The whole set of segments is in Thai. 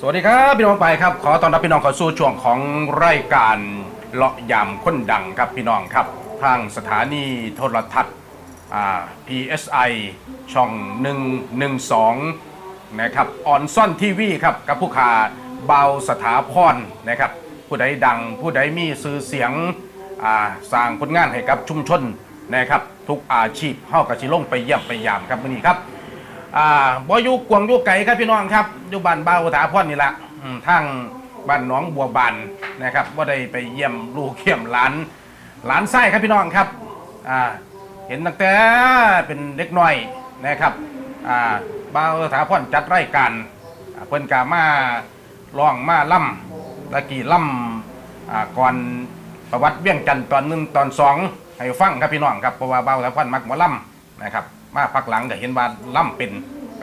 สวัสดีครับพี่น้องไปครับ ขอต้อนรับพี่น้องเข้าสู่ช่วงของรายการเลาะยำคนดังครับพี่น้องครับ ทางสถานีโทรทัศน์อ่า PSI ช่อง 112 นะครับออนซ่อนทีวีครับ กับผู้ขาเบาสถาพรนะครับ ผู้ใดดังผู้ใดมีสื่อเสียงอ่าสร้างผลงานให้กับชุมชนนะครับ ทุกอาชีพเข้ากระชิลงไปเยี่ยมไปยามครับมื่อนี้ครับ อ่าบ่อยู่กวางอยู่ไก่ครับพี่น้องครับอยู่บ้านเบาถาพรนี่แหละอืมทางบ้านหน้องบัวบานนะครับว่าได้ไปเยี่ยมลูกเยี่ยมหลานหลานไส้ครับพี่น้องครับอ่าเห็นตั้งแต่เป็นเด็กน้อยนะครับอ่าเบาถาพรจัดรายการอ่าเพิ่นกามาร้องมาล่ำตะกี้ล่ำอ่าก่อนประวัติเบี้ยงจันทร์ตอนหนึ่งตอนสองให้ฟังครับพี่น้องครับเพราะว่าเบาถาพรมักหมอล่ำนะครับมาพักหลังก็เห็นว่าล่ำเป็น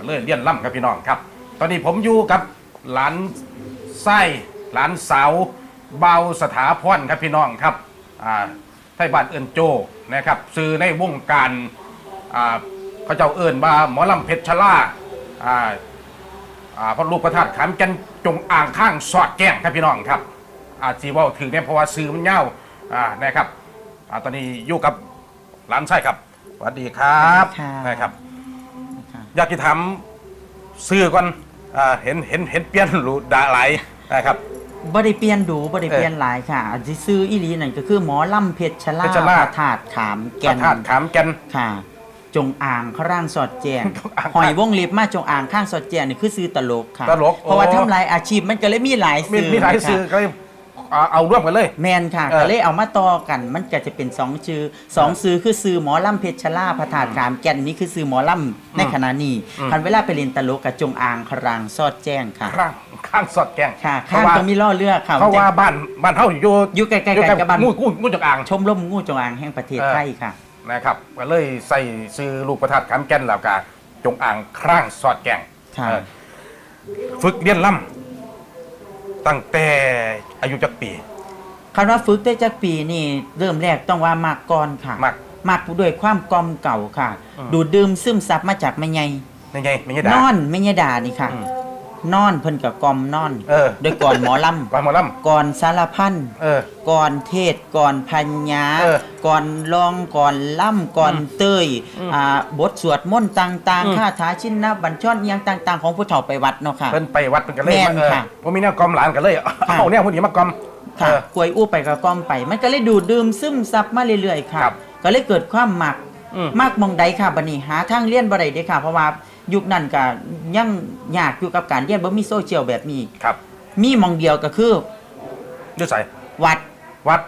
เลยเลี้ยนล่ำครับพี่น้องครับ ตอนนี้ผมอยู่กับหลานไส้หลานสาวเบาสถาพรครับพี่น้องครับอ่าไทยบ้านเอินโจนะครับซื้อในวงการอ่าเขาเจ้าเอิญว่าหมอลำเพชรชลาอ่าอ่าพระลูกพระธาตุขามจันจงอ่างข้างสอดแก้งครับพี่น้องครับอาจีว่าถือเนี่ยเพราะว่าซื้อมันเง่าอ่านะครับอ่าตอนนี้อยู่กับหลานไส้ครับสวัสดีครับค่ะนะครับ อยากจะถามซื้อก่อนอ่าเห็นเห็นเห็นเปลี่ยนหรูดาไหลายนะครับบ่ได้เปลี่ยนดูบ่ได้เออเปลี่ยนหลายค่ะอันที่ซื้ออีหลีนั่นก็คือหมอลำเพชรชลาเพชรชลาพระธาตุขามพแก่ระนธาตุขามแกนค่ะ จงอ่างเขาร่างสอดแจงจงอ่างหอยวงลิบมาจงอ่างข้างสอดแจงนี่คือซื้อตลกค่ะตลกเพราะว่าโอ้ทำหลายอาชีพมันก็เลยมีหลายมีซื้อมีหลายค่ะซื้อก็เลย เอาเอาร่วมกันเลย แมนค่ะเออก็เลยเอามาต่อกันมันก็จะเป็นสองชื่อสองซื้อคือซื้อหมอลำเพชรชลาพระธาตุขามแก่นนี่คือซื้อหมอลำในขณะนี้อืม คันเวลาไปเรียนตลกกับจงอ่างครางสอดแจ้งค่ะ ข้างข้างสอดแกงค่ะเพข้างราะว่าก็มีล่อเลือกค่ะเพราะว่าบ้านบ้านเท่าอยู่อยู่ใกล้ๆกันกับบ้านงูงูงูจงอาง ชมรมงูจงอางแห่งประเทศเออ ไทยค่ะ นะครับก็เลยใส่ซื้อลูกพระธาตุขามแกนแล้วก็จงอางข้างสอดแกงค่ะ เออฝึกเรียนล่ำ ตั้งแต่อายุจักปี คำว่าฝึกได้จากปีนี่เริ่มแรกต้องว่ามากก่อนค่ะมักมากด้วยความกลอมเก่าค่ะ อืม ดูดดื่มซึมซับมาจากแม่ใหญ่ไม่ไงไม่ใช่นด่าอนแม่ใหญ่ด่านี่ค่ะ อืม นอนเพิ่นกับกลอมนอนเออ โดยก่อนหมอลก่อนหมอลำ ก่อนสารพันำเออก่อนเทศก่อนพัญญาเออก่อนลองก่อนล่ำก่อนเต้ยอืมอ่าบทสวดมนต์ต่างอืม ๆคาถาชินนะบัญชรอิหยังต่าง ๆ ของผู้เฒ่าไปวัดเนาะค่ะ เพิ่นไปวัดเพิ่นก็เลยแม่นเออค่ะผมมีแนวกอมหลานกันเลยเอาแนวพวกนี้มากอมค่ะเออกล้วยอู้ไปกับก้อมไป มันก็เลยดูดดื่มซึมซับมาเรื่อยๆค่ะ ครับก็เลยเกิดความหมักอืม มากมองใดค่ะบัดนี้หาทางเรียนบ่ได้เด้ค่ะ เพราะว่า ยุคนั้นก็ยังยากอยู่กับการเรียนบ่มีโซเชียลแบบนี้ครับมีหมองเดียวก็คือด้วยใส่วัดวัด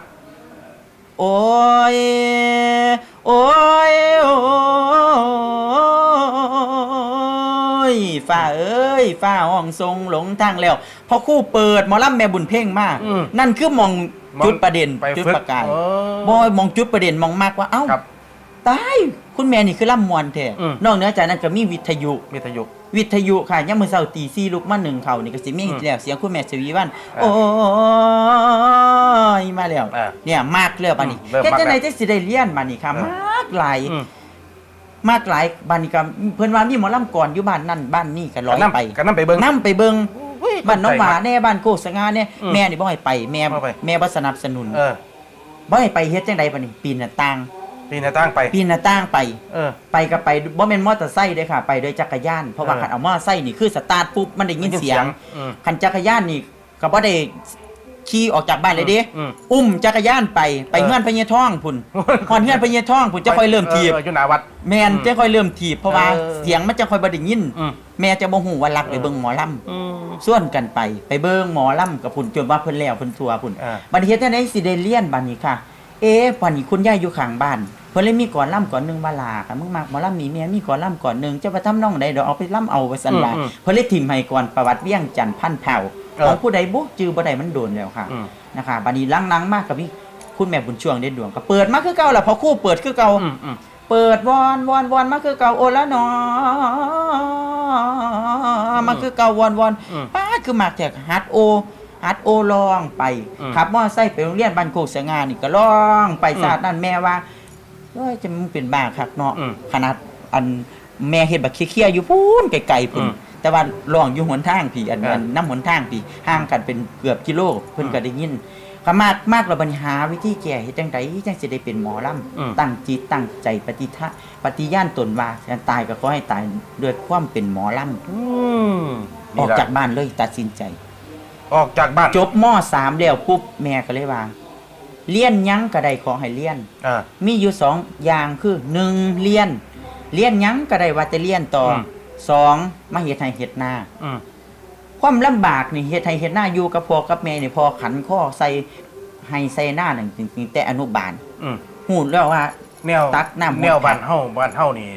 โอ้ย โอ้ย โอ้ยฝ้าเอ้ยฝ้าห้องทรงหลงทางแล้วพอครู่เปิดหมอลำแม่บุญเพ่งมาก อืมนั่นคือมองมองจุดประเด็นไปจุดฝึกประกายเออ บอยมองจุดประเด็นมองมากว่าเอ้า ครับ ตายคุณแม่นี่คือล่ำมวนแท้อืม นอกเหนือจากนั้นก็มีวิทยุ วิทยุ วิทยุค่ะยามมื้อเช้าตี4ลุกมาหนึ่งเขานี่ก็สิมีอืมแล้วเสียงคุณแม่สวีวันเออโอ้ยมาแล้วเออเนี่ยมากแล้วบัดนี้อืมเริ่มแค่มากจังไดแล้วจังสิได้เรียนบัดนี้ค่ะเออมากหลายอืมมากหลายบัดนี้ก็เพิ่นว่ามีหมอลำก่อนอยู่บ้านนั่นบ้านนี่ก็ร้อยกันไปนำกันนำไปเบิ่งนํไปเบิ่งอุ้ยบ้านน้องหมาใจแน่บ้านโคกสง่าแน่อืมแม่นี่บ่ให้ไปแม่บ่ไป แม่บ่สนับสนุนเออ บ่ให้ไปเฮ็ดจังไดบัดนี้ปีนหน้าต่าง ปีหน้าตั้งไป ปีนหน้าต่างไป เออ ไปก็ไปบ่แม่นมอเตอร์ไซค์เด้อค่ะ ไปโดยจักรยาน เพราะว่าเออคันเอามอเตอร์ไซค์นี่คือสตาร์ทปุ๊บมันได้ยินเสียงอืมคันจักรยานนี่ก็บ่ได้ขี่ออกจากบ้านเลยเด้อืมอุ้มจักรยานไปไปเออเฮือนพญาท่องพุ่นฮอนเฮือนพญาท่องพุ่นจะค่อยเริ่มถีบอออยู่หน้าวัด แม่นอืมจะค่อยเริ่มถีบเพราะว่าเออ เสียงมันจะค่อยบ่ได้ยิน อืมแม่จะบ่ฮู้ว่ารักไปเออเบิ่งหมอลำ อืม ส่วนกันไปไปเบิ่งหมอลำกับพุ่นจนว่าเพิ่นแล้วเพิ่นทัวพุ่นเออ บัดนี้เฮ็ดจังได๋สิได้เรียนบัดนี้ค่ะ เอ๊ะบัดนี้คุณยายอยู่ข้างบ้านเพิ่นเลยมีก่อนล่ำก่อนหนึงว่าลาค่ะมึงมักหมอลำมีแม่มีก่อนล่ำก่อนหนึงจะไปทำน้องใดดอกเอาไปล่ำเอาว่าซั่นว่าอืมอืมเพิ่นเลยทิมให้ก่อนประวัติเวียงจันทน์พันเผ่าเออของผู้ใดบุจื้อบ่ได้มันโดนแล้วค่ะอืมนะคะบัดนี้หลังๆมากกับมีคุณแม่บุญช่วงเด็ดดวงก็เปิดมาคือเก่าล่ะพอครู่เปิดคือเก่า อืมอืม เปิดวอนวอนวอนมาคือเก่าโอละหนอมาคือเก่าวอนวอนอืม ป้าดคือมากแจกฮัดโอ ฮัดโอลองไปอืมขับมอไซค์ไปโรงเรียนบ้านโคกสงานี่ก็ลองไปอืมศาสตร์นั่นแม่ว่าเอ้ยจะมึงเป็นบ้าคักเนาะอืมขนาดอันแม่เฮ็ดบักเคี้ยๆอยู่พูนไกลๆพุ่นอืมแแต่ว่าร้องอยู่หนทางพี่อันอ่าอันน้ำหนทางพี่ห่างกันเป็นเกือบกิโลเพิ่นก็ได้ยินก็มากมากเราบัญหาวิธีแก้เฮ็ดจังไดจังสิได้เป็นหมอลำอืมตั้งจิตตั้งใจปฏิทะปฏิญาณตนว่าการตายก็ขอให้ตายด้วยความเป็นหมอลำอืมออกจากบ้านเลยตัดสินใจ ออกจากบ้านจบมสามแล้วปุ๊บแม่ก็เลยว่าเรียนหยังก็ได้ขอให้เรียน อ่า มีอยู่สองอย่างคือหนึ่งเรียนเรียนหยังก็ได้ว่าจะเรียนต่ออม สองมาเฮ็ดให้เฮ็ดหน้า อืม ความลำบากนี่เฮ็ดให้เฮ็ดหน้าอยู่กับพ่อกับแม่นี่พอขันข้อใส่ให้ใส่หน้านั่นจริงๆแต่อนุบาลอืม หูแล้วว่า แนวตักน้ำ แนวบ้านเฮาบ้านเฮานี่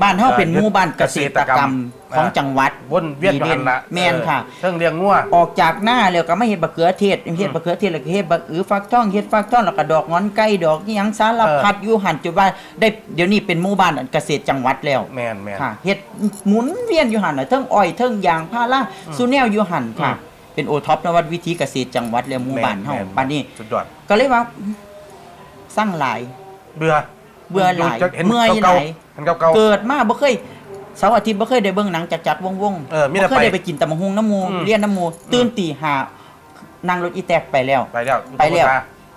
บ้านเฮาเป็นหมู่บ้านเกษตรกรรมเกษตรกรรมของจังหวัดวนเวียนอยู่หันละแม่นค่ะเออเรื่องเลี้ยงงัวออกจากหน้าแล้วก็มาเฮ็ดบักเขือเทศเฮ็ดบักเขือเทศแล้วก็เฮ็ดบักอือฟักทองเฮ็ดฟักทองแล้วก็ดอกงอนไก่ดอกอีหยังสารพัดอยู่หันจุดว่าได้เดี๋ยวนี้เป็นหมู่บ้านเกษตรจังหวัดแล้วแม่นแม่นค่ะเฮ็ดหมุนเวียนอยู่หันน่ะเทิงอ้อยเทิงยางพาราสุแนวอยู่หันค่ะอืมเป็นโอท็อปนวัดวิถีเกษตรจังหวัดแล้วหมู่บ้านเฮาแม่บ้านนี้สุดยอดก็เลยว่าสร้างหลายเบื่อ เบื่อหลายจะเห็นเมื่อยเก่าหลายๆเห็นเก่าๆ เกิดมาบ่เคยเสาร์อาทิตย์บ่เคยได้เบิ่งหนังจักๆวงๆเออมีแต่บ่เคยได้ไปไปกินตำบักหุ่งน้ำหมูอืมเรียนน้ำหมูตื่นตีห้านั่งรถอีแตกไปแล้ว ไปแล้วไปแล้ว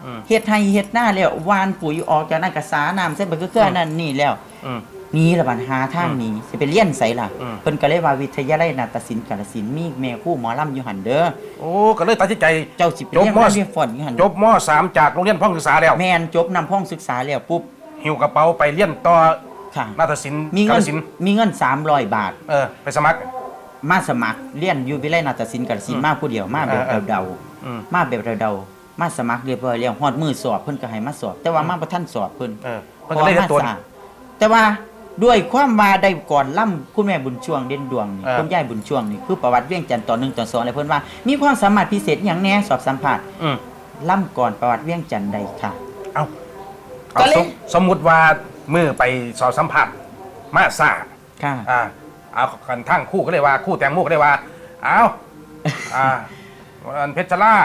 อืมเฮ็ดให้เฮ็ดหน้าแล้วหวานปุ๋ยออกจากนั้นก็สาน้ำใส่บักเกลือนั่นนี่แล้ว อืม นี่ละบัดหาทางหนี้สิไปเรียนไสล่ะอืม เพิ่นก็เลยว่าวิทยาลัยนาฏศิลป์กาฬสินธุ์มีแม่ครูหมอลำอยู่หั่นเด้อโอ้ก็เลยตัดสินใจ เจ้าสิไปเรียนจบมมาเรียนฟอนอยู่หั่นจบมสามจากโรงเรียนพ่องศึกษาแล้ว แม่นจบนำห้องศึกษาแล้วปุ๊บ หิวกระเป๋าไปเรียนต่อค่ะนาฏศิลป์มีกาเงิฬนสินธุ์มีเงิน300บาท เออไปสมัคร มาสมัครเรียนอยู่วิทยาลัยนาฏศิลป์กาฬสินธุ์มาผู้เดียวมาแบบเออเออเดาอืม ๆมาแบบเดาๆมาสมัครเรียบร้อยแล้วฮอดมือสอบเพิ่นก็ให้มาสอบ แต่ว่ามาบ่ทันสอบเพิ่น เออเพิ่นก็เลยได้ตัว พอมาสาแต่ว่าด้วยความว่าได้ก่อนล่ำคุณแม่บุญช่วงเด่นดวงนี่เออคุณยายบุญช่วงนี่คือประวัติเวียงจันทร์ตอนหนึ่งตอนสองอะไรเพิ่นว่า มีความสามารถพิเศษอย่างแน่สอบสัมภาษณ์อืมล่ำก่อนประวัติเวียงจันทร์ใดค่ะ เอา ก็เอาเลยสมสมมุติว่ามือไปสอบสัมผัสมาซ่าค่ะ อ่าเอากันทั้งคู่ก็เลยว่าคู่แตงโมก็เลยว่า เอาอ่าอันเพชรล่า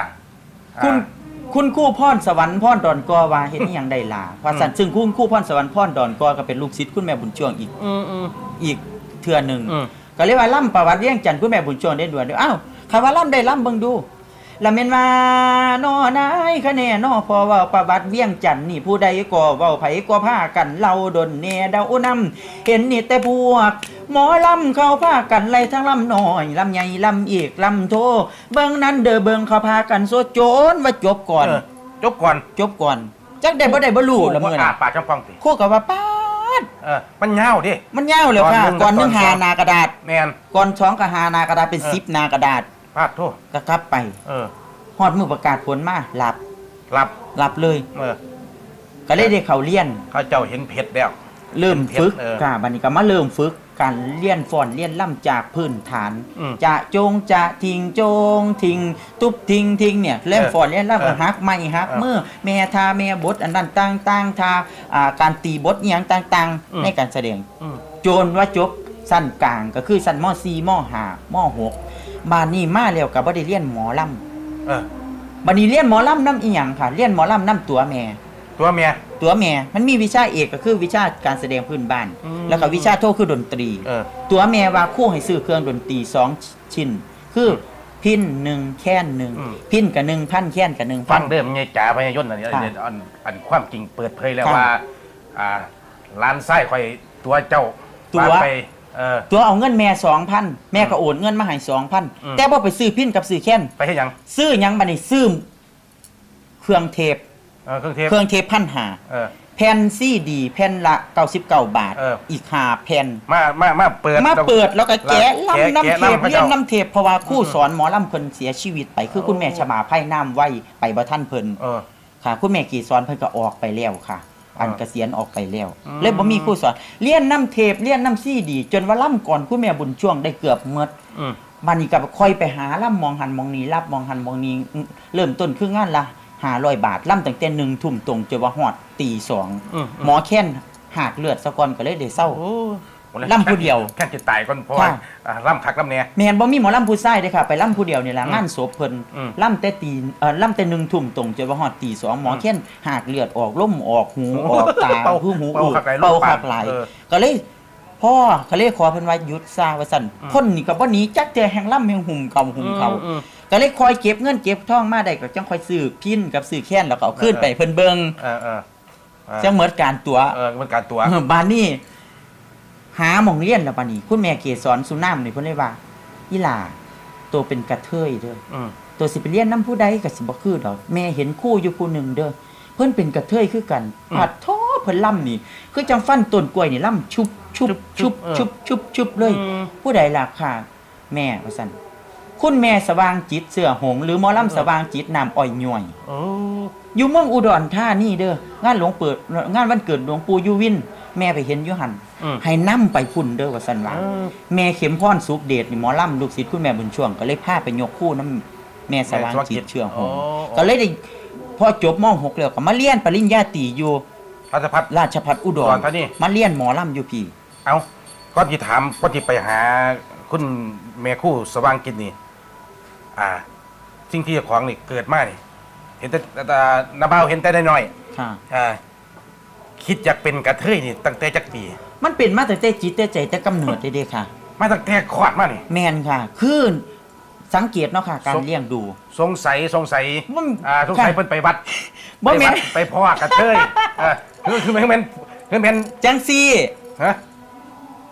อ่า คุณคุณครู่พรสวรรค์พรดอนกอว่าเฮ็ดอีหยังได้ล่ะเพราะสันซึ่งคุณครู่พรสวรรค์พรดอนกอก็เป็นลูกศิษย์คุณแม่บุญช่วงอีกอืมอืมอีกเทื่อหนึ่งอืม ก็เรียกว่าล่ำประวัติเวียงจันทร์คุณแม่บุญช่วงได้ด่วนเด้ออ้าวคำว่าล่ำได้ล่ำเบิ่งดู ละเมนว่านอนายคะแนนอพอเว่าประวัติเวียงจันทร์นี่ผู้ใดก็เว้าไผก็พากันเล่าดนแน่เดานำเห็นนี่แต่พวก หมอลำเขาพากันไล่ทั้งลำน้อยลำใหญ่ลำเอกลำโท เบิ่งนั้นเด้อเบิ่งเขาพากันโซโจนว่าจบก่อนเออจบก่อนจบก่อนจักได้บ่ได้บ่รู้ละมื้ออ่าน่ะปากจังฟังสิคู่กับว่าป๊าดเออมันยาวดิมันยาวแล้วค่ะก่ก่ออนนหหนึ่นึงงหาหนากระดาษแมนก่อนสองก็หาหนากระดาษเป็นเออ10หนากระดาษ พาดโทษก็กลับไปเออฮอดมือประกาศผลมาหลับหลับหลับเลย เออก็เลยได้เข้าเรียน เขาเจ้าเห็นเพชรแล้ว เริ่มฝึกเออกะบัดนี้ก็มาเริ่มฝึกการเรียนฟ้อนเรียนล่ำจากพื้นฐาน อืมจะจงจะทิงจงทิงตุบทิงทิงเนี่ยเล่นเออฟ้อนเล่นล่ำเออฮักไม่ฮักเออมือแม่ทาแม่บทอันนั้นต่างต่างๆทาอ่าการตีบทอหย่างต่างอืม ๆ ในการแสดง อืมโจนว่าจบสั้นกลางก็คือสั้นม .4 ม .5 ม .6 บานนี้มาแล้วกับบ่ได้เรียนหมอลเออำบัดนี้เรียนหมอลำน้ำอีหยังค่ะเรียนหมอลำน้ำตัวแม่ ตัวเมีย ตัวแม่มันมีวิชาเอกก็คือวิชาการแสดงพื้นบ้าน อืม แล้วก็วิชาโทคือดนตรี เออ ตัวแม่ว่าครู่ให้ซื้อเครื่องดนตรีสองชิ้น คือพินหนึ่งแค่นหนึ่งอืม พินกับหนึ่งพันแค่นกับหนึ่งพัฟัน งเริ่มไงจ๋าพญายนต์อันนี้ค่ะอันอันความจริงเปิดเผยแล้วค่ะว่า อ่าร้านไส้ข่อยตัวเจ้าตัว ว่าไป เออ ตัวเอาเงินแม่สองพันแม่ก็โอนเงินมาให้สองพันอืม แต่ว่าไปซื้อพินกับซื้อแค่นไปให้ยังซื้อหยังบัดนี้ซื้อเครื่องเทปเออเครื่องเทปเครื่องเทปพันหาเออ แผ่นซีดีแผ่นละ99บาทเอออี กหาแผ่น มามามาเปิด มาเปิดแล้วก็แกะแกะล่ำน้ำแกะเทปน้ำพระเรียนเจ้าน้ำเทปเพราะว่าครู่สอนหมอลำเพิ่นเสียชีวิตไป คือคุณแม่ชมาไพ่น้ำไว้ไปบ่ท่านเพิ่นเออ ค่ะ คุณแม่กี่สอนเพิ่นก็ออกไปแล้วค่ะ อันอ่าเกษียณออกไปแล้วอืมเลยบ่มีครู่สอนเรียนน้ำเทปเรียนน้ำซีดี จนว่าล่ำก่อนคุณแม่บุญช่วงได้เกือบหมดอืมบัดนี้ก็ค่อยไปหาล่ำมองหันมองนี้รับมองหันมองนี้เริ่มต้นคืองานละ500บาทล่ำตั้งแต่หนึ่งทุ่มตรงจนว่าฮอดตีสองอืมหมอแค้นหากเลือดสะก่อนก็เลยได้เศร้าโอ้ ล่ำผู้เดียวแค่จะตายก่อนเพราะว่าค่ะอ่าล่ำคักล่ำเนี่ยแม่นบ่มีหมอลำผู้ชายเด้อค่ะไปลำผู้เดียวนี่ล่ะอืมงานศพเพิ่นอืมลำแต่ตีเอ่อลำแต่หนึ่งทุ่มตรงจนว่าฮอดตีสองหมออืมแค้นหากเลือดออกล่มออกหูออกตาเป่าหูหูเป่าอืดคักหลายเป่าลูกปากคักหลายเออก็เลยพ่อเขาเรียกขอเพิ่นว่าหยุดซาว่าซั่นอืมคนนี่ก็บ่หนีจักแต่แห่งล่ำแห่งหุ่มเขาหุ่มเขาอืมก็เลยคอยเก็บเงินเก็บทองมาได้ก็จังคอยซื้อพินกับซื้อแค้นแล้วก็เอาขึ้นไปให้เพิ่นเบิ่งเออเออเออจังเหมือนการตัวเออมันการตัวเออบ้านนี้ หาหมองเรียนแล้วบ้านนี้คุณแม่เกศรสุนามนี่เพิ่นเลยว่าอีหล่าตัวเป็นกระเทยเด้ออืมตัวสิไปเรียนน้ำผู้ใดก็สิบ่คือดอกแม่เห็นครู่อยู่ผู้หนึ่งเด้อเพิ่นเป็นกระเทยคือกันผัดท้อเพิ่นล่ำนี่ คือจังฟันต้นกล้วยนี่ล่ำชุบชุบชุบชุบชุบชุบเลยอืมผู้ใดล่ะค่ะ แม่ว่าซั่นคุณแม่สว่างจิตเสื้อหงส์หรือหมอลำสว่างจิตน้ำอ้อยย่อยโอ้อยู่เมืองอุดรธานีเด้องานหลวงเปิดงานวันเกิดหลวงปู่ยูวิน แม่ไปเห็นอยู่หันอืมให้นํไปพุ่นเด้อว่าซั่นว่าเออแม่เข็มพรสุขเดชนี่หมอลำลูกศิษย์คุณแม่บุญช่วง ก็เลยพาไปยกคู่น้ำแม่สว่างจิตเชื่อหงส์อ๋อก็เลยได้พอจบม .6 แล้วก็มาเรียนปริญญาตรีอยู่พัชพัฒน์ ราชภัฏอุดอุรดรธานีมาเรียนหมอลำอยู่พี่ เอาก็ที่ถามก็ที่ไปหาคุณแม่คู่สว่างกินนี่ อ่า สิ่งที่เจ้าของนี่เกิดมานี่เห็นแต่แต่นาบ่าวเห็นแต่ได้น้อยค่ะ อ่า คิดอยากเป็นกระเทยนี่ตั้งแต่จักปี มันเป็นมาแต่แต่จิตแต่ใจแต่กำเนิดเด้ๆค่ะ มาตั้งแต่คลอดมานี่ แมนค่ะ คือสังเกตเนาะค่ะ การสงเลี้ยงดู สงสัยสงสัยมัน อ่าสงสัยค่ะเพิ่นไปวัดบ่ไปแม่วันดไปพ่อกระเทยเออคือคือแม่นแม่นคือแม่นจังซี่ฮะ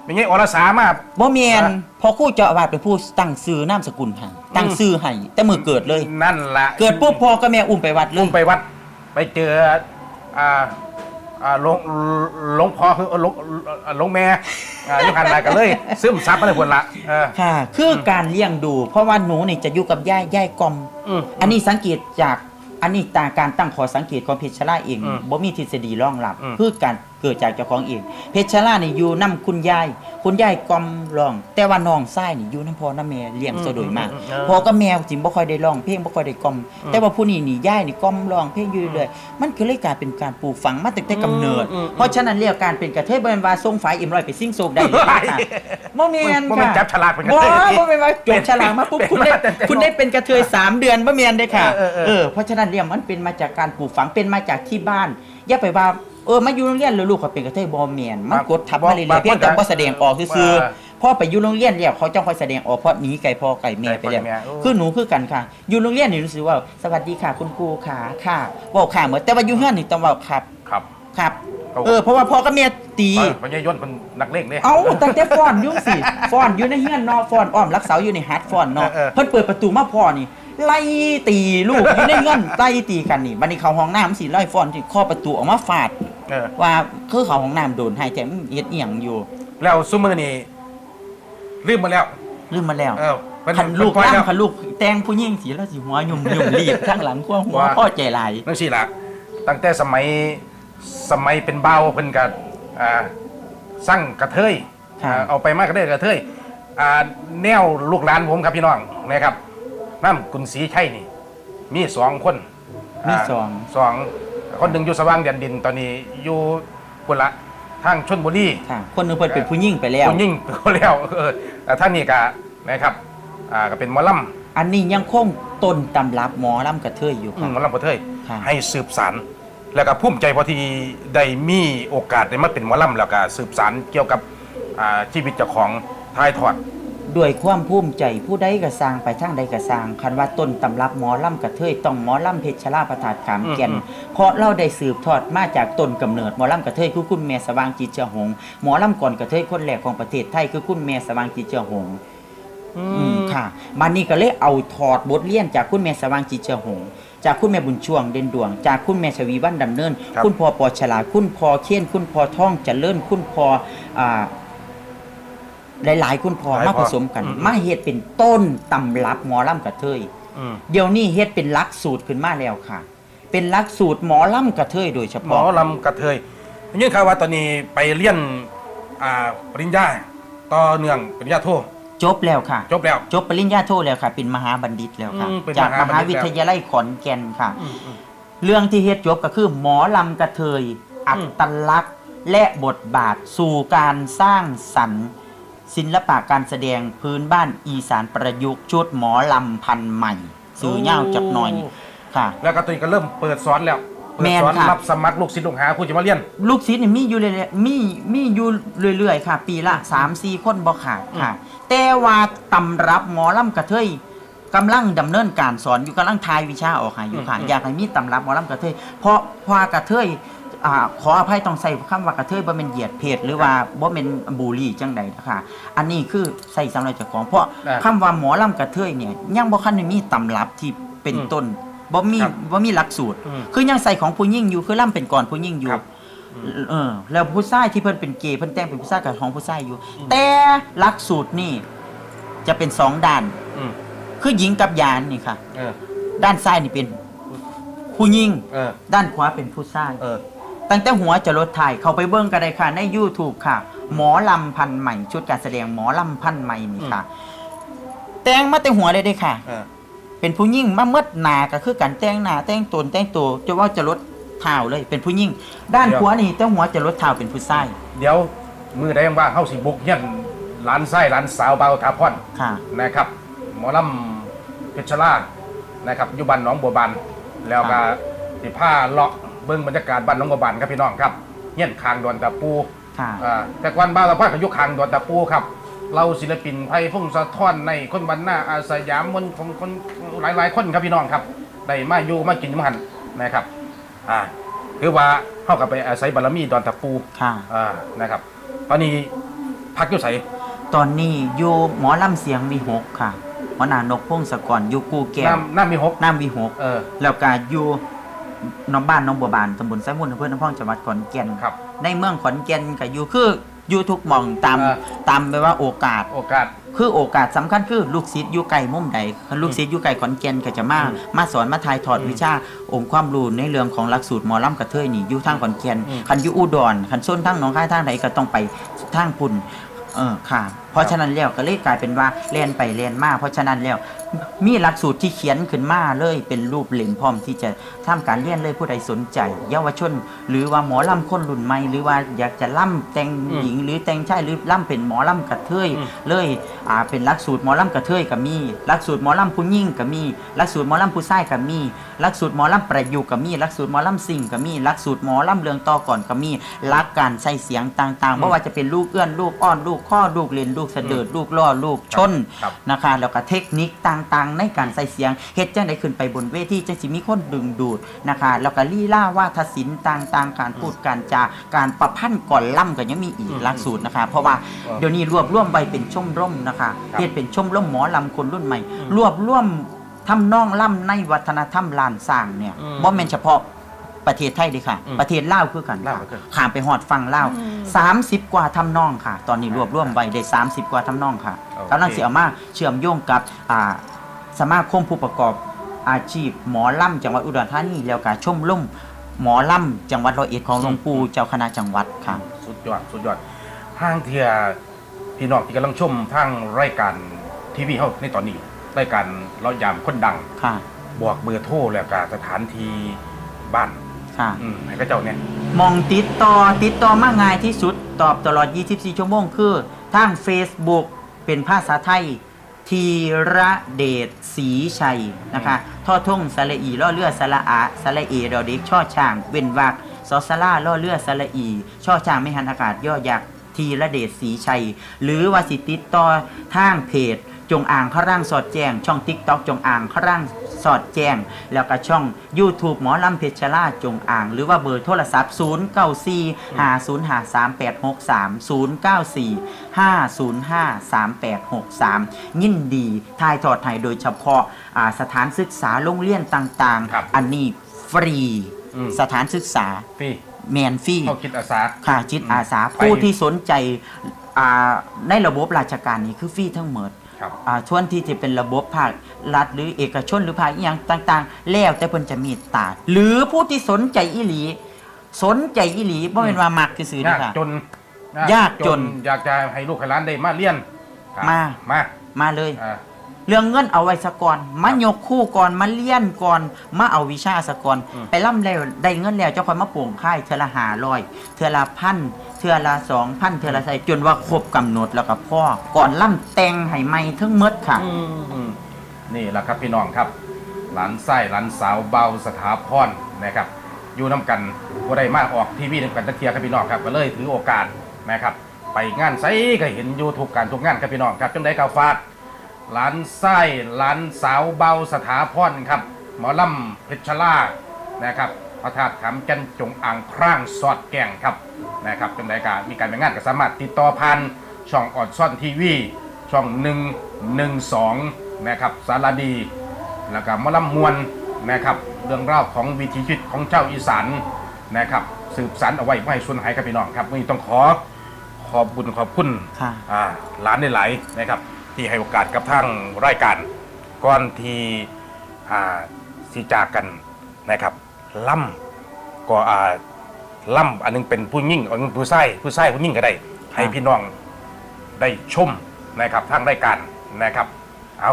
เป็นไงอรสามา บ่แม่นอะพอครู่เจ้าอาวาสเป็นผู้ตั้งชื่อนามสกุลให้ตั้งชื่อให้แต่มือเกิดเลย นั่นละเกิดปุ๊บพ่อกับแม่อุ้มไปวัดเลลุยงไปวัด ไปเจออ่า อ่าหลวงหลวงพ่อคือหลวงหลวงแม่อ่ายุคันอะไรกันเลย ซึมซับมาเลยคนละเออ ค่ะ คือการเลี้ยงดู เพราะว่าหนูนี่จะอยู่กับย่าย่ายกอม อืม อันนี้สังเกตจากอันนี้ตางการตั้งขอสังเกตของเพชรชราเองอืมบ่มีทฤษฎีรองรับ อืม คือการ เกิดจากเจ้าของเอง เพชรชรานี่อยู่นํคุณยาย คุณยายกอมร้อง แต่ว่าน้องชายนี่อยู่นํพ่อนํแม่เลี้ยงซะโดยมากอืมอืมพ่อกับแม่จิบ่ค่อยได้ร้องเพลงบ่ค่อยได้กอม แต่ว่าผู้นี้นี่ยายนี่กอมร้องเพลงอยู่เรื่อยๆมันก็เลยกลายเป็นการปลูกฝังมาตั้งแต่กำเนิดอืมอืมเพราะฉะนั้นเรียกการเป็นกระเทยบ่แม่นว่าส่งฝายเอ็มร้อยไปซิ่งโศกได้เลยค่ะบ่แม่นบ่แม่นค่ะจับฉลากเป็นกระบ่เทยบ่แม่นว่าจบฉลากมาปุ๊บคุณได้เป็นมาแต่คุณได้เป็นกระเทยสามเดือนบ่แม่นเด้อค่ะเออเออเออเออเพราะฉะนั้นเรียกมันเป็นมาจากการปลูกฝังเป็นมาจากที่บ้านอย่าไปว่า เออมาอยู่โรงเรียนแล้วลูกเขาเป็นกระเทยบ่แม่นมันกดทับมาเรื่อยๆเพียงแต่บ่แสดงออกซื่อๆพอไปอยู่โรงเรียนแล้วเขาจ้องคอยแสดงออกเพราะหนีไก่พ่อไก่แม่ไปแล้วไก่พ่อไก่แม่โอ้คือหนูคือกันค่ะ อยู่โรงเรียนนี่รู้สึกว่าสวัสดีค่ะคุณครูค่ะค่ะเว้าค่ะเหมือนแต่ว่าอยู่เฮือนนี่ต้องเว้าครับครับครับเขาเออเพราะว่าพ่อกับแม่ตีพญายนเป็นนักเลงเนี่ยเอาตั้งแต่ฟ้อนอยู่สิฟ้อนอยู่ในเฮือนเนอฟ้อนอ้อมรักเสาอยู่ในฮัดฟ้อนเนาะเออเออเพิ่นเปิดประตูมาพ่อนี่ ไล่ตีลูกอยู่ในเฮือนไล่ตีกันนี่บัดนี้เข้าห้องน้ำสิไล่ฟ้อนสิข้อประตูออกมาฟาด เออ ว่าคือเข้าห้องน้ำโดนให้แต่มันเฮ็ดอีหยังอยู่แล้วซุมือนี่ลืมมาแล้ว ลืมมาแล้วเออมันคันลูกมันปอยแล้วล่ำคันลูกแต่งผู้หญิงสิแล้วสิหัวยุ่มยุ่มรีบข้างหลังขั้วหัวว่า พ่อใจหลายนั่นสิล่ะตั้งแต่สมัยสมัยเป็นเบาวเพิ่นกับอ่าสร้างกระเทยครับอ่าเอาไปมากกระเทยกระเทยอ่าแนวลูกหลานผมครับพี่น้องนะครับ น้ำกุนศรีชัยนี่ มีสองคนมีสองสองคนหนึ่งอยู่สว่างแดนดิน ตอนนี้อยู่กุละทางชนบุรี ค่ะคนหนึงเพิ่นเป็นผู้หญิงไปแล้วคนยิ่งก็แล้วเออแต่ท่านนี่ก็นะครับอ่าก็เป็นหมอลำอันนี้ยังคงต้นตำรับหมอลำกระเทยอยู่อืค่ะมหมอลำประเทยค่ะ ให้สืบสารแล้วก็ภูมิใจพอที่ได้มีโอกาสได้มาเป็นหมอลำแล้วก็สืบสารเกี่ยวกับอ่าชีวิตเจ้าของทายทอด ด้วยความภูมิใจผู้ใดก็สร้างไปทางใดก็สร้างคันว่าต้นตำรับหมอลำกระเทยต้องหมอลำเพชรลาประทาดขามแก่นอืมเพราะเราได้สืบทอดมาจากต้นกำเนิดหมอลำกระเทยคือคุณแม่สว่างจิตเจาหงส์หมอลำก่อนกระเทยคนแรกของประเทศไทยคือคุณแม่สว่างจิตเจาหงส์อืมค่ะมันนี่ก็เลยเอาถอดบทเรียนจากคุณแม่สว่างจิตเจาหงส์จากคุณแม่บุญช่วงเด่นดวง จากคุณแม่ชวีวันดำเนินครับคุณพ่อปอฉลาดคุณพ่อเคียนคุณพ่อท่องเจริญคุณพ่ออ่า หลายๆคุณพ่อหลายมาพ่ผอสมกัน อืม มาเฮ็ดเป็นต้นตำรับหมอลำกระเทย อืมเดี๋ยวนี้เฮ็ดเป็นหลักสูตรขึ้นมาแล้วค่ะ เป็นหลักสูตรหมอลำกระเทยโดยเฉหมอพาะลำกระเทยยินข่าวว่าตอนนี้ไปเรียนอ่าปริญญาต่อเนื่องปริญญาโทจบแล้วค่ะ จบแล้ว จบปริญญาโทแล้วค่ะ เป็นมหาบัณฑิตแล้วค่ะ อืมเป็นจากมหามบัณฑิตหาวิทยาลัยขอนแก่นค่ะ อืมอืม เรื่องที่เฮ็ดจบก็คือหมอลำกระเทย อัตลักษณ์และบทบาทสู่การสร้างสรรค์ ศิลปะการแสดงพื้นบ้านอีสานประยุกต์ชุดหมอลำพันธุ์ใหม่ สื่อเง่าวจักหน่อยค่ะ แล้วก็ตอนนี้ก็เริ่มเปิดสอนแล้วเปิดแม่นสอนค่ะรับสมัครลูกศิษย์ลูกหาผู้จะมาเรียน ลูกศิษย์นี่มีอยู่เรื่อยๆมีมีอยู่เรื่อยๆค่ะ ปีละ3 4คนบ่ขาดค่ะ แต่ว่าตำรับหมอลำกระเทยกำลังดำเนินการสอนอยู่กำลังทายวิชาออกให้อยู่ค่ะอืมอยากให้มีตำรับหมอลำกระเทยเพราะเพราะว่ากระเทย อ่าขออภัยต้องใส่คำว่ากระเทยบ่เป็นเหยียดเพศหรือว่าบ่เป็นบูลลี่จังใดนะคะอันนี้คือใส่สำหรับเจ้าของ เพราะอ่าคำว่าหมอลำกระเทยเนี่ยยังบ่คันได้มีตำรับที่เป็นอืมต้นบ่มีครับบ่มีหลักสูตรอืมคือยังใส่ของผู้หญิงอยู่คือล่ำเป็นก่อนผู้หญิงอยู่ครับเออแล้วผู้ชายที่เพิ่นเป็นเกย์เพิ่นแต่งเป็นผู้ชายกับของผู้ชายอยู่ แต่หลักสูตรนี่จะเป็นสองด้านอืมคือหญิงกับยานนี่ค่ะเออด้านซ้ายนี่เป็นผู้หญิงเออด้านขวาเป็นผู้ชายเออ ตั้งแต่หัวจะลดถ่ายเข้าไปเบิ้งกันได้ค่ะ ใน YouTube ค่ะ หมอลำพันธุ์ใหม่ ชุดการแสดงหมอลำพันธุ์ใหม่นี่ค่ะ แต่งมาแต่หัวเลยเด้ค่ะเออเป็นผู้หญิงมาเมื่อหนาก็คือการแต่งหน้าแต่งตนแต่งตัวจะว่าจะลดเท้าเลย เป็นผู้หญิงด้านขวานี่แต่หัวจะลดเท้าเป็นผู้ชายเดี๋ยวมือใดว่างๆเฮาสิบุกเฮียนหลานไส้หลานสาวเบาทาพรค่ะ นะครับ หมอลำเพชรลาดนะครับอยู่บ้านหนองบัวบานแล้วก็สิผ้าเลาะ เบิ่งบรรยากาศบ้านหนองบัวบานครับพี่น้องครับเฮียนคางดอนตะปูค่ะอ่าแต่กวันบ้านเราพ่อก็อยุคางดอนตะปูครับ เราศิลปินไพพงศธรในคนบันหน้าอาสยามมนของคนหลายๆ คนครับพี่น้องครับได้มาอยู่มากินมาหันนะครับอ่าคือว่าเข้ากับไปอาศัยบารมีดอนตะปูค่ะ อ่านะครับตอนนี้พักอยู่ใสตอนนี้อยู่หมอลำเสียงมีหกค่ะหัวหน้านกพงศกรอยู่กูแก้วน้ำน้ำมีหกน้ำมีหกเออ แล้วก็อยู่ น้องบ้านน้องบัวบานตำบลไซมุนอำเภอน้ำพองจังหวัดขอนแก่นครับ ในเมืองขอนแก่นก็อยู่คืออยู่ทุกหม่องตามอ่าตามไปว่าโอกาส โอกาส คือโอกาสสำคัญคือลูกศิษย์อยู่ไกลมุมใดคันลูกศิษย์อยู่ไกลขอนแก่นก็จะมาอืมมาสอนมาถ่ายทอดอืมวิชาองค์ความรู้ในเรื่องของหลักสูตรหมอลำกระเทยนี่อยู่ทางขอนแก่นอืม คันอยู่อุดรคันส้นทางหนองคายทางใดก็ต้องไปทางพุ่นเออค่ะเพราะฉะนั้นแล้วก็เลยกลายเป็นว่าเรียนไปเรียนมาเพราะฉะนั้นแล้วมีหลักสูตรที่เขียนขึ้นมาเลยเป็นรูปเหล่มพร้อมที่จะทำการเรียนเลยผู้ใดสนใจ เยาวชน หรือว่าหมอลำคนรุ่นใหม่หรือว่าอยากจะล่ำแต่งหญิง หรือแต่งชายหรือล่ำเป็นหมอล่ำกระเทยเลยอ่าเป็นหลักสูตรหมอล่ำกระเทยก็มีหลักสูตรหมอล่ำผู้หญิงก็มีหลักสูตรหมอล่ำผู้ชายก็มีหลักสูตรหมอล่ำประยุกต์ก็มีหลักสูตรหมอล่ำสิ่งก็มีหลักสูตรหมอล่ำเรืองต่อก่อนก็มีหลักการใช้เสียงต่างๆไม่ว่าจะเป็นลูกเอื้อนลูกอ้อนลูกข้อลูกเลนลูกเสดิร์ดลูกล่อลูกชนครับนะคะแล้วก็เทคนิคต่างๆ ในการใส่เสียงเฮ็ดจังไดขึ้นไปบนเวทีจังสิมีคนดึงดูดนะคะแล้วก็ลีลาวาทศิลป์ต่างๆ การพูดการจาการประพันธ์ก่อนล่ำก็ยังมีอีกอืมหลักสูตรนะคะ เพราะว่าครับเดี๋ยวนี้รวบรวมไว้เป็นชมรมนะคะครับเฮ็ดเป็นชมรมหมอลำคนรุ่นใหม่อืมรวบรวมทำนองล่ำในวัฒนธรรมลานสร้างเนี่ยอืมบ่แม่นเฉพาะ ประเทศไทยเด้ค่ะ อืมประเทศลาวคือกันลาวค่ะคือข้ามไปฮอดฟังลาว30 กว่าทำนองค่ะ ตอนนี้รวบรวมไว้ได้ 30 กว่าทำนองค่ะโอเค กำลังสิเอามาเชื่อมโยงกับอ่าสมาคมผู้ประกอบอาชีพ หมอล่ำจังหวัดอุดรธานีแล้วก็ชมรมหมอล่ำจังหวัดร้อยเอ็ดของหลวงปู่เจ้าคณะจังหวัดค่ะ สุดยอด สุดยอดทางเทียพี่น้องที่กำลังชมทางรายการทีวีเฮาในตอนนี้ รายการเรายามคนดัง ค่ะบวกเบอร์โทรแล้วก็สถานที่บ้าน ค่ะอืมให้กระเจ้าเนี่ย มองติดต่อติดต่อมาง่ายที่สุดตอบตลอด 24 ชั่วโมงคือทาง Facebook เป็นภาษาไทย ทีระเดชศรีชัยนะคะท่อท่งสระอีล่อเลือสระอาสระเอดอเด็กช่อช่าง เว้นวักสอสลาล่อเลือสระอี ช่อช่างไม่หันอากาศย่อยักษ์ทีระเดชศรีชัย หรือว่าสิติดต่อทางเพจ จงอ่างข้าร่างสอดแจ้ง ช่อง TikTok จงอ่างข้าร่างสอดแจ้ง แล้วก็ช่อง YouTube หมอลำเพชรลาจงอ่าง หรือว่าเบอร์โทรศัพท์ 0 9 4 5 0 5 3 8 6 3 0 9 4 5 0 5 3 8 6 3 ยินดีทายทอดไทยโดยเฉพาะอ่าสถานศึกษาโรงเรียนต่างครับๆอันนี้ฟรีอืมสถานศึกษาพี่แมนฟรีเขาคิดอาสาค่ะจิตอาสาไปผู้ที่สนใจอ่าในระบบราชการนี้คือฟรีทั้งหมดครับอ่า ช่วงที่จะเป็นระบบภาครัฐหรือเอกชนหรือภาคอหย่างต่าง ๆ แล้วแต่เพิ่นจะมีตา หรือผู้ที่สนใจอีหลี สนใจอีหลีบ่เป็นว่ามักซื่อๆยานะกค่ะ จนยากจน อยากจะให้ลูกให้หลานได้มาเรียนครับมา มามาเลย อ่า เรื่องเงินเอาไว้สะก่อนมายกคู่ก่อนมาเลี้ยนก่อนมาเอาวิชาสะก่อนอืม ไปล่ำแล้วได้เงินแล้วเจ้าค่อยมาโป่งค่ายเทอละหาร้อยเทอละพัน เทอละสองพันเทอละใส่จนว่าครบกำหนดแล้วก็พ่อก่อนล่ำแตงให้ใหม่ทั้งหมดค่ะ นี่แหละครับพี่น้องครับ หลานไส้หลานสาวเบาสถาพรนะครับอยู่น้กันบ่ได้มาออกทีวีนำกันตะเทียครับพี่น้องครับก็เลยถือโอกาสนะครับ ไปงานไสก็เห็นอยู่ทุกการทุกงานครับพี่น้องครับจังได้ก็ฝากหลานไส้หลานสาวเบาสถาพรครับ หมอลำเพชรลานะครับ พระธาตุขามแก่นจงอ่างคร่างสอดแก่งครับนะครับจังไดก็มีการไปงานก็สามารถติดต่อผ่านช่องออดซ่อนทีวีช่อง112นะครับสารดี แล้วก็หมอลำมวลนะครับเรื่องราวของวิถีชีวิตของเจ้าอีสานนะครับสืบสานเอาไว้ไม่ให้สูญหายครับพี่น้องครับวันนี้ต้องขอขอบบุญขอบคุณค่ะ อ่าหลานในหลายๆนะครับ ที่ให้โอกาสกับทางรายการก่อนที่อ่าสิจากกันนะครับ ล่ำก็อ่าล่ำอันหนึงเป็นผู้ยิ่งอันหนึงผู้ไส้ผู้ไส้ผู้ยิ่งก็ได้ ให้พี่น้องได้ชมนะครับทางรายการนะครับ เอา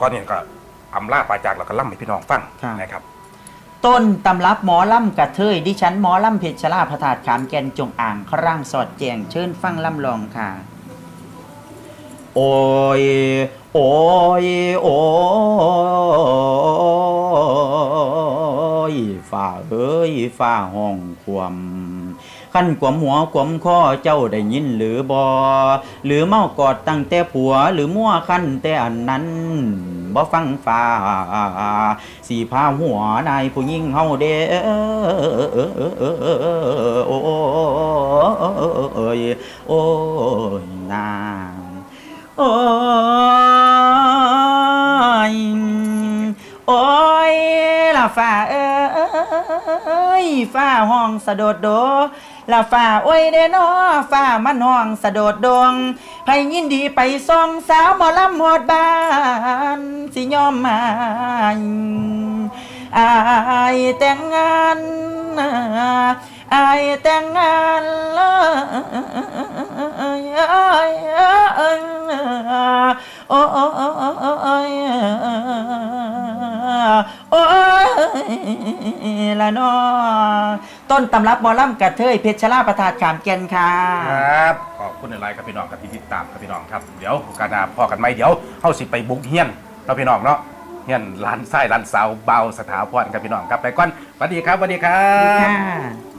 ก่อนนี้ก็อำลาปาจากแล้วก็ล่ำให้พี่น้องฟังครับนะครับต้นตำรับหมอล่ำกระเทยดิฉันหมอล่ำเพชรลาพระธาตุขามแก่นจงอ่างคร่างสอดแจงเชิญฟังล่ำลองค่ะ โอ้ย โอ้ย โอ้ย เอ้ยฝ่าห้องควมขั้นขวมหัวขวมข้อเจ้าได้ยินหรือบอหรือเมากอดตั้งแต่ผัวหรือมั่วขั้นแต่อันนั้นบ่ฟังฝ่าสีพาหัวนายผู้ยิ่งเฮาเด้อโอ้ยโอ้ยนางโอ้ย โอ้ยละฝ่าเอ้ยฝ่าห้องสะโดดโดละฝ่าโอ้ยเดนอฝ่ามันห้องสะโดดดงไผยินดีไปส่องสาวหมอลำหอดบ้านสิยอมมาอายแต่งงาน อายแต่งงานเลยโอ้ยโอ้ยละนอต้นตำรับหมอลล่ำกระเทยเพชรลาประทาดขามแกนค่ะครับ ขอบคุณในไลน์ครับพี่น้องครับที่ติดตามครับพี่น้องครับ เดี๋ยวกาสหน้าพอกันไหมเดี๋ยวเข้าสิไปบุกเฮียนเราพี่น้องเนาะเฮียนร้านไส้ร้านสาวเบาสถาพรครับพี่น้องครับไปก่อนสวัสดีครับสวัสดีครับ